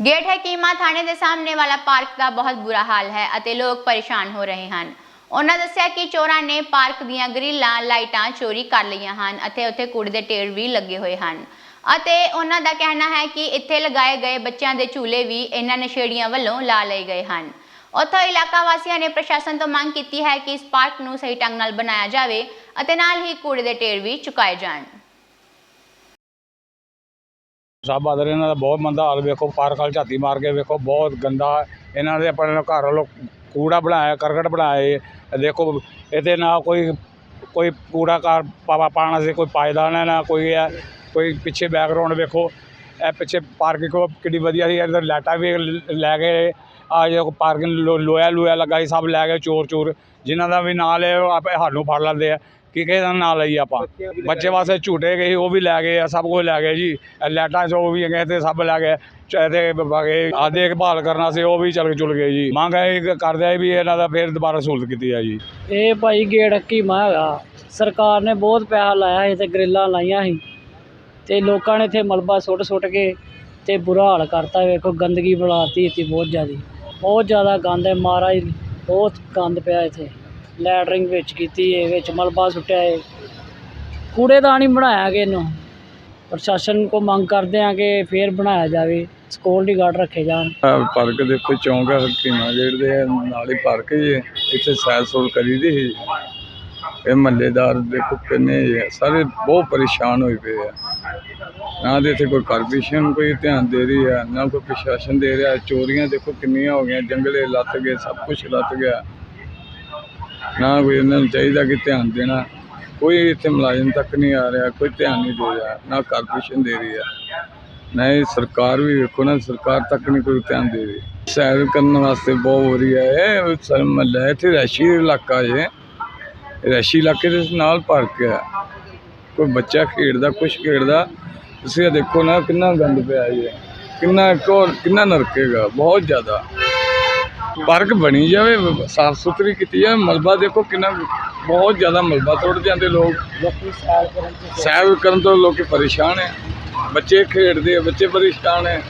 Gate ਹੈ ਕੀਮਾ ਥਾਣੇ ਦੇ ਸਾਹਮਣੇ ਵਾਲਾ ਪਾਰਕ ਦਾ ਬਹੁਤ ਬੁਰਾ ਹਾਲ ਹੈ ਅਤੇ ਲੋਕ ਪਰੇਸ਼ਾਨ ਹੋ ਰਹੇ ਹਨ। ਉਹਨਾਂ ਦੱਸਿਆ ਕਿ ਚੋਰਾਂ ਨੇ ਪਾਰਕ ਦੀਆਂ ਗ੍ਰਿਲਾਂ, ਲਾਈਟਾਂ ਚੋਰੀ ਕਰ ਲਈਆਂ ਹਨ ਅਤੇ ਉੱਥੇ ਕੂੜੇ ਦੇ ਢੇਰ ਵੀ ਲੱਗੇ ਹੋਏ ਹਨ। ਅਤੇ ਉਹਨਾਂ ਦਾ ਕਹਿਣਾ ਹੈ ਕਿ ਇੱਥੇ ਲਗਾਏ ਗਏ ਬੱਚਿਆਂ ਦੇ ਝੂਲੇ ਵੀ ਇਹਨਾਂ ਨਸ਼ੇੜੀਆਂ ਵੱਲੋਂ ਲਾ ਲਏ ਗਏ ਹਨ। ਉੱਥੋਂ ਇਲਾਕਾ ਵਾਸੀਆਂ ਨੇ ਪ੍ਰਸ਼ਾਸਨ ਤੋਂ ਮੰਗ ਕੀਤੀ ਹੈ ਕਿ ਇਸ ਪਾਰਕ ਨੂੰ ਸਹੀ ਢੰਗ ਨਾਲ ਬਣਾਇਆ ਜਾਵੇ ਅਤੇ ਨਾਲ ਹੀ ਕੂੜੇ ਦੇ ਢੇਰ ਵੀ ਚੁਕਾਏ ਜਾਣ। ਸਭ ਬਦਲ ਇਹਨਾਂ ਦਾ ਬਹੁਤ ਮੰਦਾ ਹਾਲ ਵੇਖੋ, ਪਾਰਕ ਵਾਲ ਝਾਤੀ ਮਾਰ ਕੇ ਵੇਖੋ, ਬਹੁਤ ਗੰਦਾ। ਇਹਨਾਂ ਦੇ ਆਪਣੇ ਘਰ ਵੱਲੋਂ ਕੂੜਾ ਬਣਾਇਆ, ਕਰਕਟ ਬਣਾਏ। ਦੇਖੋ, ਇਹਦੇ ਨਾ ਕੋਈ ਕੋਈ ਕੂੜਾ ਕਾਰ ਪਾਵਾ ਪਾਣਾ ਸੀ ਕੋਈ ਪਾਇਦਾਨ ਹੈ ਨਾ ਕੋਈ ਹੈ ਕੋਈ ਪਿੱਛੇ ਬੈਕਗ੍ਰਾਉਂਡ ਵੇਖੋ। ਇਹ ਪਿੱਛੇ ਪਾਰਕਿੰਗ ਕੋ ਕਿੰਨੀ ਵਧੀਆ ਸੀ। ਇੱਧਰ ਲਾਈਟਾਂ ਵੀ ਲੈ ਗਏ ਆ ਜੋ ਪਾਰਕਿੰਗ ਲੋਇਆ ਲੋਇਆ ਲੱਗਾ ਸੀ, ਸਭ ਲੈ ਗਏ ਚੋਰ ਚੋਰ ਜਿਨ੍ਹਾਂ ਦਾ ਵੀ ਨਾਲ ਲਿਆ ਉਹ ਆਪੇ ਸਾਨੂੰ ਫੜ ਲੈਂਦੇ ਆ। ਕਿ ਕਿਸੇ ਦਾ ਨਾਂ ਲਈ ਆਪਾਂ? ਬੱਚੇ ਵਾਸਤੇ ਝੂਟੇ ਗਏ ਉਹ ਵੀ ਲੈ ਗਏ ਆ ਸਭ ਕੁਝ ਲੈ ਗਏ ਜੀ। ਲਾਈਟਾਂ ਜੋ ਵੀ ਹੈਗੇ ਤੇ ਸਭ ਲੈ ਗਏ। ਚਾਹੇ ਬਾਗੇ ਆ ਦੇਖਭਾਲ ਕਰਨਾ ਸੀ ਉਹ ਵੀ ਚਲ ਚੁਲ ਗਏ ਜੀ। ਮੰਗ ਇਹ ਕਰਦੇ ਆ ਵੀ ਇਹਨਾਂ ਦਾ ਫੇਰ ਦੁਬਾਰਾ ਸਹੂਲਤ ਕੀਤੀ ਆ ਜੀ। ਇਹ ਭਾਈ ਗੇਟ ਹਕੀਮਾ ਹੈਗਾ। ਸਰਕਾਰ ਨੇ ਬਹੁਤ ਪੈਸਾ ਲਾਇਆ ਸੀ ਤੇ ਗ੍ਰਿਲਾਂ ਲਾਈਆਂ ਸੀ। ਤੇ ਲੋਕਾਂ ਨੇ ਇੱਥੇ ਮਲਬਾ ਸੁੱਟ ਸੁੱਟ ਕੇ ਤੇ ਬੁਰਾ ਹਾਲ ਕਰਤਾ। ਵੇਖੋ ਗੰਦਗੀ ਬਣਾਤੀ ਇੱਥੇ ਬਹੁਤ ਜ਼ਿਆਦੀ। ਬਹੁਤ ਜ਼ਿਆਦਾ ਗੰਦ ਹੈ ਮਹਾਰਾਜ ਬਹੁਤ ਗੰਦ ਪਿਆ ਇੱਥੇ। ਲੈਟਰਿੰਗ ਵਿੱਚ ਕੀਤੀ ਹੈ, ਵਿੱਚ ਮਲਬਾ ਸੁੱਟਿਆ ਹੈ। ਕੂੜੇਦਾਨ ਹੀ ਬਣਾਇਆ ਕਿ ਇਹਨੂੰ। ਪ੍ਰਸ਼ਾਸਨ ਕੋ ਮੰਗ ਕਰਦੇ ਆ ਕਿ ਫੇਰ ਬਣਾਇਆ ਜਾਵੇ। ਸਿਕਿਉਰਿਟੀ ਗਾਰਡ ਰੱਖੇ ਜਾਣ। ਪਾਰਕ ਦੇ ਕੋਈ ਚੌਂਕ ਹੈ ਹਕੀਮਾ ਗੇਟ ਦੇ ਨਾਲ ਹੀ ਪਾਰਕ ਹੀ ਹੈ। ਇੱਥੇ ਸੈਰ ਸੂਰ ਕਰੀਦੀ ਸੀ। ਇਹ ਮਹੱਲੇਦਾਰ ਦੇਖੋ ਕਿੰਨੇ ਸਾਰੇ ਬਹੁਤ ਪਰੇਸ਼ਾਨ ਹੋਏ ਪਏ ਆ। ਨਾ ਦੇ ਇੱਥੇ ਕੋਈ ਕਾਰਪੋਰੇਸ਼ਨ ਕੋਈ ਧਿਆਨ ਦੇ ਰਹੀ ਹੈ ਨਾ ਕੋਈ ਪ੍ਰਸ਼ਾਸਨ ਦੇ ਰਿਹਾ। ਚੋਰੀਆਂ ਦੇਖੋ ਕਿੰਨੀਆਂ ਹੋ ਗਈਆਂ। ਜੰਗਲੇ ਲੱਤ ਗਏ, ਸਭ ਕੁਝ ਲੱਤ ਗਿਆ। ਨਾ ਕੋਈ ਇਹਨਾਂ ਨੂੰ ਚਾਹੀਦਾ ਕਿ ਧਿਆਨ ਦੇਣਾ। ਕੋਈ ਇੱਥੇ ਮੁਲਾਜ਼ਮ ਤੱਕ ਨਹੀਂ ਆ ਰਿਹਾ, ਕੋਈ ਧਿਆਨ ਨਹੀਂ ਦੇ ਰਿਹਾ, ਨਾ ਕਾਰਪੋਰੇਸ਼ਨ ਦੇ ਰਹੀ ਆ। ਨਾ ਇਹ ਸਰਕਾਰ ਵੀ ਵੇਖੋ ਨਾ, ਸਰਕਾਰ ਤੱਕ ਨਹੀਂ ਕੋਈ ਧਿਆਨ ਦੇ ਰਹੀ। ਸੈਰ ਕਰਨ ਵਾਸਤੇ ਬਹੁਤ ਹੋ ਰਹੀ ਹੈ ਇਹ ਮਹੱਲਾ ਇੱਥੇ ਰੈਸ਼ੀ ਇਲਾਕਾ ਜੇ। ਰੈਸ਼ੀ ਇਲਾਕੇ ਦੇ ਨਾਲ ਪਾਰਕ ਹੈ ਕੋਈ ਬੱਚਾ ਖੇਡਦਾ, ਕੁਛ ਖੇਡਦਾ, ਤੁਸੀਂ ਇਹ ਦੇਖੋ ਨਾ ਕਿੰਨਾ ਗੰਦ ਪਿਆ ਜੀ। ਕਿੰਨਾ ਕੋ ਕਿੰਨਾ ਨਰਕੇਗਾ, ਬਹੁਤ ਜ਼ਿਆਦਾ। ਪਾਰਕ ਬਣੀ ਜਾਵੇ ਸਾਫ਼ ਸੁਥਰੀ ਕੀਤੀ ਜਾਵੇ ਮਲਬਾ ਦੇਖੋ ਕਿੰਨਾ ਬਹੁਤ ਜ਼ਿਆਦਾ ਮਲਬਾ ਤੋੜ ਜਾਂਦੇ ਲੋਕ। ਸੈਰ ਕਰਨ ਤੋਂ ਲੋਕੀ ਪਰੇਸ਼ਾਨ ਹੈ। ਬੱਚੇ ਖੇਡਦੇ ਆ ਬੱਚੇ ਪਰੇਸ਼ਾਨ ਹੈ।